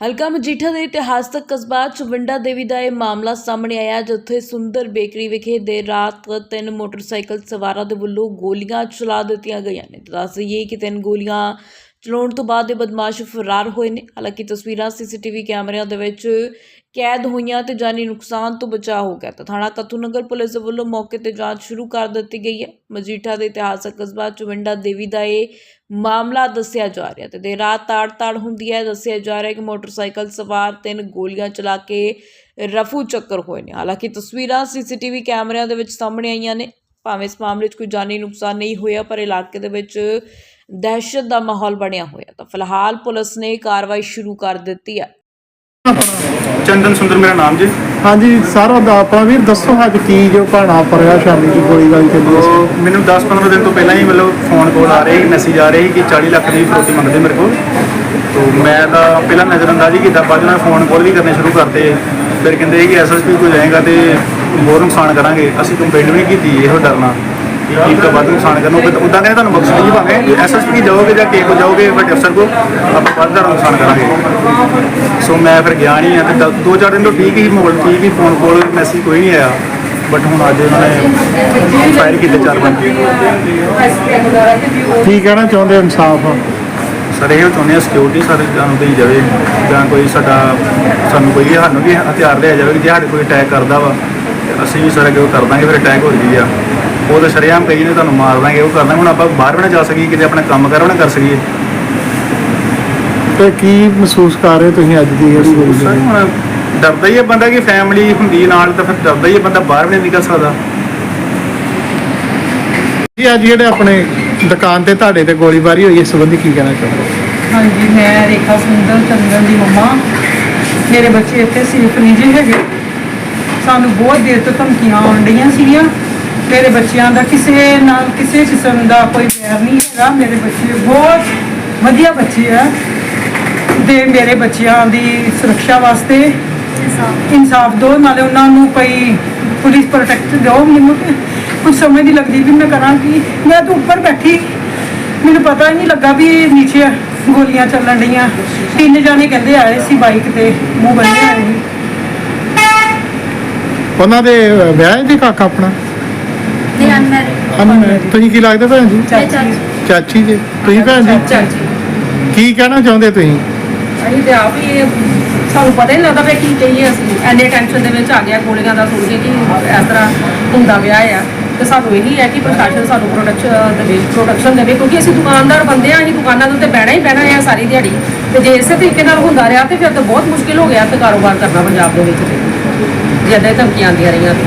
ਹਲਕਾ ਮਜੀਠਾ ਦੇ ਇਤਿਹਾਸਕ ਕਸਬਾ ਚਵਿੰਡਾ ਦੇਵੀ ਦਾ ਇਹ ਮਾਮਲਾ ਸਾਹਮਣੇ ਆਇਆ, ਜਿੱਥੇ ਸੁੰਦਰ ਬੇਕਰੀ ਵਿਖੇ ਦੇਰ ਰਾਤ ਤਿੰਨ ਮੋਟਰਸਾਈਕਲ ਸਵਾਰਾਂ ਦੇ ਵੱਲੋਂ ਗੋਲੀਆਂ ਚਲਾ ਦਿੱਤੀਆਂ ਗਈਆਂ ਨੇ। ਦੱਸ ਦਈਏ ਕਿ ਤਿੰਨ ਗੋਲੀਆਂ ਚਲਾਉਣ ਤੋਂ ਬਾਅਦ ਇਹ ਬਦਮਾਸ਼ ਫਰਾਰ ਹੋਏ ਨੇ। ਹਾਲਾਂਕਿ ਤਸਵੀਰਾਂ ਸੀਸੀਟੀਵੀ ਕੈਮਰਿਆਂ ਦੇ ਵਿੱਚ ਕੈਦ ਹੋਈਆਂ ਤੇ ਜਾਨੀ ਨੁਕਸਾਨ ਤੋਂ ਬਚਾਅ ਹੋ ਗਿਆ। ਤਾਂ ਥਾਣਾ ਕਤੂਨਗਰ ਪੁਲਿਸ ਦੇ ਵੱਲੋਂ ਮੌਕੇ ਤੇ ਜਾਂਚ ਸ਼ੁਰੂ ਕਰ ਦਿੱਤੀ ਗਈ ਹੈ। ਮਜੀਠਾ ਦੇ ਇਤਿਹਾਸਕ ਕਸਬਾ ਚਵਿੰਡਾ ਦੇਵੀ ਦਾ ਇਹ ਮਾਮਲਾ ਦੱਸਿਆ ਜਾ ਰਿਹਾ ਤੇ ਦੇਰ ਰਾਤ ਤਾੜ-ਤਾੜ ਹੁੰਦੀ ਹੈ। ਦੱਸਿਆ ਜਾ ਰਿਹਾ ਕਿ ਮੋਟਰਸਾਈਕਲ ਸਵਾਰ ਤਿੰਨ ਗੋਲੀਆਂ ਚਲਾ ਕੇ ਰਫੂ ਚੱਕਰ ਹੋਏ ਨੇ। ਹਾਲਾਂਕਿ ਤਸਵੀਰਾਂ ਸੀਸੀਟੀਵੀ ਕੈਮਰਿਆਂ ਦੇ ਵਿੱਚ ਸਾਹਮਣੇ ਆਈਆਂ ਨੇ। ਭਾਵੇਂ ਇਸ ਮਾਮਲੇ 'ਚ ਕੋਈ ਜਾਨੀ ਨੁਕਸਾਨ ਨਹੀਂ ਹੋਇਆ, ਪਰ ਇਲਾਕੇ ਦੇ ਵਿੱਚ ਦਹਿਸ਼ਤ ਦਾ ਮਾਹੌਲ ਬਣਿਆ ਹੋਇਆ ਤਾਂ ਫਿਲਹਾਲ ਪੁਲਿਸ ਨੇ ਕਾਰਵਾਈ ਸ਼ੁਰੂ ਕਰ ਦਿੱਤੀ ਹੈ ਚੰਦਨ ਸੁੰਦਰ ਮੇਰਾ ਨਾਮ ਜੀ ਹਾਂਜੀ ਸਾਰਾ ਦਾ ਆਪਾਂ ਵੀਰ ਦੱਸੋ ਅੱਜ ਕੀ ਜੋ ਭਾਣਾ ਪਰਿਆ ਸ਼ਾਮੀ ਦੀ ਗੋਲੀ ਗਾਲੀ ਚੱਲੀ ਸੀ ਉਹ ਮੈਨੂੰ 10-15 ਦਿਨ ਤੋਂ ਪਹਿਲਾਂ ਹੀ ਮਤਲਬ ਫੋਨ ਕਾਲ ਆ ਰਹੇ ਮੈਸੇਜ ਆ ਰਹੇ ਕਿ 40 ਲੱਖ ਦੀ ਫਰੋਤੀ ਮੰਗਦੇ ਮੇਰੇ ਕੋਲ। ਤੋਂ ਮੈਂ ਤਾਂ ਪਹਿਲਾਂ ਨਜ਼ਰਅੰਦਾਜ਼ੀ ਕੀਤਾ ਬਾਅਦ ਨਾਲ ਫੋਨ ਕਾਲ ਵੀ ਕਰਨੇ ਸ਼ੁਰੂ ਕਰਤੇ। ਫਿਰ ਕਹਿੰਦੇ ਕਿ ਐਸਐਸਪੀ ਕੋਈ ਜਾਏਗਾ ਤੇ ਹੋਰ ਨੁਕਸਾਨ ਕਰਾਂਗੇ। ਅਸੀਂ ਕੰਪਲੇਂਟ ਵੀ ਕੀਤੀ ਇਹੋ ਡਰਨਾ। ਕਿ ਵੱਧ ਨੁਕਸਾਨ ਕਰਨਾ ਉਹ ਉਦਾਂ ਕਹਿੰਦੇ ਤੁਹਾਨੂੰ ਬਖਸ਼ ਨਹੀਂ ਪਾਵਾਂਗੇ ਐਸਐਸਪੀ ਜਾਓਗੇ ਜਾਂ ਕੇ ਕੋ ਜਾਓਗੇ ਵੱਡੇ ਅਫਸਰ ਕੋ ਆਪਾਂ ਵੱਧ ਦਾ ਨੁਕਸਾਨ ਕਰਾਂਗੇ। ਸੋ ਮੈਂ ਫਿਰ ਗਿਆ ਨਹੀਂ ਆ ਤੇ ਦ- ਦੋ ਚਾਰ ਦਿਨ ਤੋਂ ਠੀਕ ਹੀ ਮਾਹੌਲ ਠੀਕ ਹੀ ਫੋਨ ਕਾਲ ਮੈਸੇਜ ਕੋਈ ਨਹੀਂ ਆਇਆ। ਬਟ ਹੁਣ ਅੱਜ ਉਹਨਾਂ ਨੇ ਫਾਇਰ ਕੀਤੇ ਚਾਰ ਬੰਦੇ ਕੀ ਕਹਿਣਾ ਚਾਹੁੰਦੇ ਹੋ ਇਨਸਾਫ? ਸਰ ਇਹ ਚਾਹੁੰਦੇ ਆ ਸਿਕਿਉਰਿਟੀ ਸਾਡੇ ਜਾਨੂੰ ਦੇਈ ਜਾਵੇ। ਜਾਂ ਕੋਈ ਸਾਡਾ ਸਾਨੂੰ ਕੋਈ ਸਾਨੂੰ ਵੀ ਹਥਿਆਰ ਲਿਆ ਜਾਵੇ ਕਿ ਜੇ ਸਾਡੇ ਕੋਈ ਅਟੈਕ ਕਰਦਾ ਵਾ ਤੇ ਅਸੀਂ ਵੀ ਸਰ ਅੱਗੇ ਉਹ ਕਰ ਦਾਂਗੇ ਫਿਰ ਅਟੈਕ ਹੋ ਜੀ ਆ। ਉਹ ਤਾਂ ਸ਼ਰੇਆਮ ਕਹੀ ਨੇ ਤੁਹਾਨੂੰ ਮਾਰ ਦਾਂਗੇ ਉਹ ਕਰ ਦਾਂਗੇ। ਹੁਣ ਆਪਾਂ ਬਾਹਰ ਵੀ ਨਾ ਜਾ ਸਕੀਏ ਕਿਤੇ ਆਪਣਾ ਕੰਮ ਕਰ ਵੀ ਨਾ ਕਰ ਸਕੀਏ। ਤੇ ਕੀ ਮਹਿਸੂਸ ਕਰ ਰਹੇ ਹੋ ਤੁਸੀਂ ਅੱਜ ਦੀ ਜਿਹੜੀ ਗੋਲੀ ਸਰ ਚੱਲੀ? ਹੁਣ ਡਰਦਾ ਹੀ ਹੈ ਬੰਦਾ ਕਿ ਫੈਮਿਲੀ ਹੁੰਦੀ ਨਾਲ ਤਾਂ ਫਿਰ ਡਰਦਾ ਹੀ ਹੈ ਬੰਦਾ ਬਾਹਰ ਵੀ ਨਹੀਂ ਨਿਕਲ ਸਕਦਾ। ਜੀ ਅੱਜ ਜਿਹੜੇ ਆਪਣੇ ਦੁਕਾਨ ਤੇ ਤੁਹਾਡੇ ਤੇ ਗੋਲੀਬਾਰੀ ਹੋਈ ਇਸ ਸੰਬੰਧੀ ਕੀ ਕਹਿਣਾ ਚਾਹੁੰਦੇ ਹੋ? ਹਾਂਜੀ ਮੈਂ ਰੇਖਾ ਸੁੰਦਰ ਚੰਦਨ ਦੀ ਮੰਮਾ। ਮੇਰੇ ਬੱਚੇ ਇੱਥੇ ਸੇਫ ਨਹੀਂ ਜੀ ਹੈਗੇ। ਸਾਨੂੰ ਬਹੁਤ ਦੇਰ ਤੋਂ ਧਮਕੀਆਂ ਆਉਣ ਡਈਆਂ ਸੀਗੀਆਂ। ਮੇਰੇ ਬੱਚਿਆਂ ਦਾ ਕਿਸੇ ਨਾਲ ਕਿਸੇ ਕਿਸਮ ਦਾ ਕੋਈ ਪਿਆਰ ਨਹੀਂ ਹੈਗਾ। ਮੇਰੇ ਬੱਚੇ ਬਹੁਤ ਵਧੀਆ ਬੱਚੇ ਆ ਤੇ ਮੇਰੇ ਬੱਚਿਆਂ ਦੀ ਸੁਰੱਖਿਆ ਵਾਸਤੇ ਇਨਸਾਫ। ਦਿਓ ਨਾਲੇ ਉਹਨਾਂ ਨੂੰ ਕੋਈ ਪੁਲਿਸ ਪ੍ਰੋਟੈਕਟ ਦਿਓ। ਮੈਨੂੰ ਕੁਝ ਸਮਝ ਨਹੀਂ ਲੱਗਦੀ ਵੀ ਮੈਂ ਕਰਾਂ ਕੀ। ਮੈਂ ਤਾਂ ਉੱਪਰ ਬੈਠੀ। ਮੈਨੂੰ ਪਤਾ ਹੀ ਨਹੀਂ ਲੱਗਾ ਵੀ ਨੀਚੇ ਗੋਲੀਆਂ ਚੱਲਣ ਡੀਆਂ ਤਿੰਨ ਜਾਣੇ ਕਹਿੰਦੇ ਆਏ ਸੀ ਬਾਈਕ ਤੇ ਮੂੰਹ ਬੰਨੇ ਆਏ ਸੀ। ਉਹਨਾਂ ਦੇ ਵਿਆਹ ਜੀ ਕਾਕਾ ਆਪਣਾ? ਨਹੀਂ ਅਨਮੈਰਿਡ ਹਨ ਤੁਸੀਂ ਕੀ ਲੱਗਦੇ ਭੈਣ ਜੀ? ਚਾਚੀ। ਚਾਚੀ ਜੀ ਤੁਸੀਂ ਭੈਣ ਜੀ? ਚਾਚੀ। ਕੀ ਕਹਿਣਾ ਚਾਹੁੰਦੇ ਤੁਸੀਂ? ਅਸੀਂ ਤੇ ਆਪ ਹੀ ਸਾਨੂੰ ਪਤਾ ਹੀ ਨਹੀਂ ਲੱਗਦਾ ਵੀ ਕੀ ਕਹੀਏ ਅਸੀਂ। ਐਨੇ ਟੈਨਸ਼ਨ ਦੇ ਵਿੱਚ ਆ ਗਿਆ ਗੋਲੀਆਂ ਦਾ ਸੁਣ ਕੇ ਕਿ ਇਸ ਤਰ੍ਹਾਂ ਹੁੰਦਾ ਵਿਆਹ ਆ। ਤੇ ਸਾਨੂੰ ਇਹੀ ਹੈ ਕਿ ਪ੍ਰਸ਼ਾਸਨ ਸਾਨੂੰ ਪ੍ਰੋਟੈਕਸ਼ਨ ਦੇਵੇ ਪ੍ਰੋਟੈਕਸ਼ਨ ਦੇਵੇ ਕਿਉਂਕਿ ਅਸੀਂ ਦੁਕਾਨਦਾਰ ਬੰਦੇ ਆ ਅਸੀਂ ਦੁਕਾਨਾਂ ਦੇ ਉੱਤੇ ਬਹਿਣਾ ਹੀ ਬਹਿਣਾ ਆ ਸਾਰੀ ਦਿਹਾੜੀ। ਤੇ ਜੇ ਇਸੇ ਤਰੀਕੇ ਨਾਲ ਹੁੰਦਾ ਰਿਹਾ ਤੇ ਫਿਰ ਤਾਂ ਬਹੁਤ ਮੁਸ਼ਕਿਲ ਹੋ ਗਿਆ ਤੇ ਕਾਰੋਬਾਰ ਕਰਨਾ ਪੰਜਾਬ ਦੇ ਵਿੱਚ ਤੇ ਜੇ ਏਦਾਂ ਹੀ ਧਮਕੀਆਂ ਆਉਂਦੀਆਂ ਰਹੀਆਂ। ਤੇ